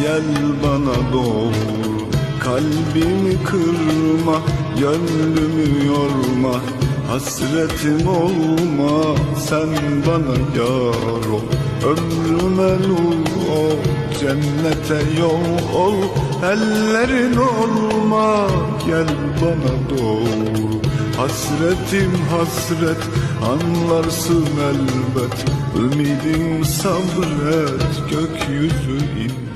Gel bana doğru Kalbimi kırma, gönlümü yorma. Hasretim olma, sen bana yar ol. Ömrüme nur ol, cennete yol ol. Ellerin olma, gel bana doğru. Hasretim hasret, anlarsın elbet. Ümidim sabret, gökyüzü in